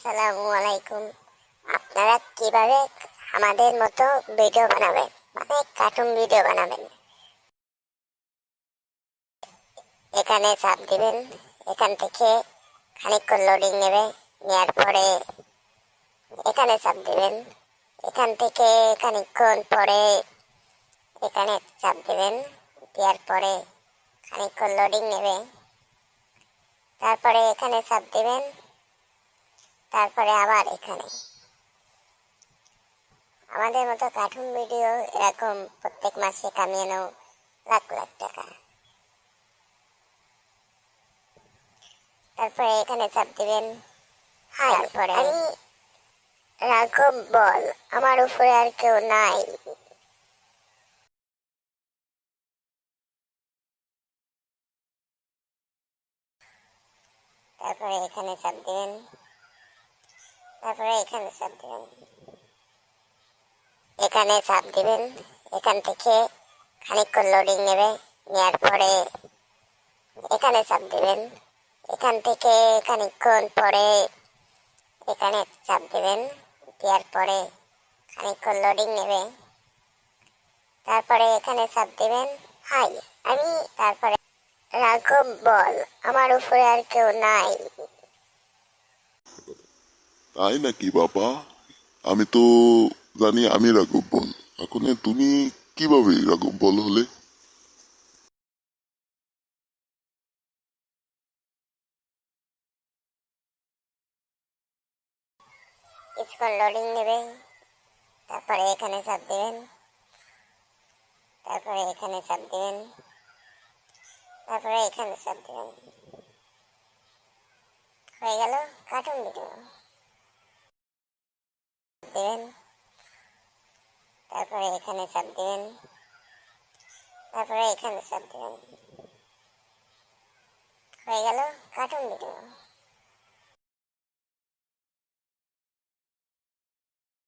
আসসালামু আলাইকুম। আপনারা কীভাবে আমাদের মতো ভিডিও বানাবেন? মানে কার্টুন ভিডিও বানাবেন? এখানে চাপ দিবেন। এখান থেকে খানিকক্ষণ লোডিং নেবে। নেওয়ার পরে এখানে চাপ দিবেন। এখান থেকে খানিকক্ষণ পরে এখানে চাপ দিবেন। দেওয়ার পরে খানিকক্ষণ লোডিং নেবে। তারপরে এখানে চাপ দিবেন। তারপরে আবার এখানে। আমাদের মতো কার্টুন ভিডিও এরকম প্রত্যেক মাসে কামিয়ে নাও লাখ লাখ টাকা। তারপরে এখানে চাপ দিবেন। তারপরে আমি রাঘব বল আমার উপরে আর কেউ নাই। তারপরে এখানে চাপ দিবেন। তারপরে এখানে চাপ দিবেন। এখানে চাপ দিবেন, এখান থেকে খানিকক্ষণ লোডিং নেবে নেওয়ার পরে এখানে চাপ দিবেন। এখান থেকে খানিকক্ষণ পরে এখানে চাপ দিবেন, দেওয়ার পরে খানিকক্ষণ লোডিং নেবে। তারপরে এখানে চাপ দিবেন, হাই, আমি তারপরে রাঘব বল, আমার উপরে আর কেউ নাই। তাই নাকি বাবা আমি তো জানি আমি রাঘব বল এখন তুমি কীভাবে রাঘব বল হলে কিছুক্ষণ লোডিং তারপরে এখানে চাপ দেবেন তারপরে এখানে চাপ দেবেন তারপরে এখানে চাপ দেবেন হয়ে গেল কার্টুন ভিডিও দেবেন। তারপরে এখানে চাপ দেবেন। তারপরে এখানে চাপ দেবেন। হয়ে গেল? Cartoon video.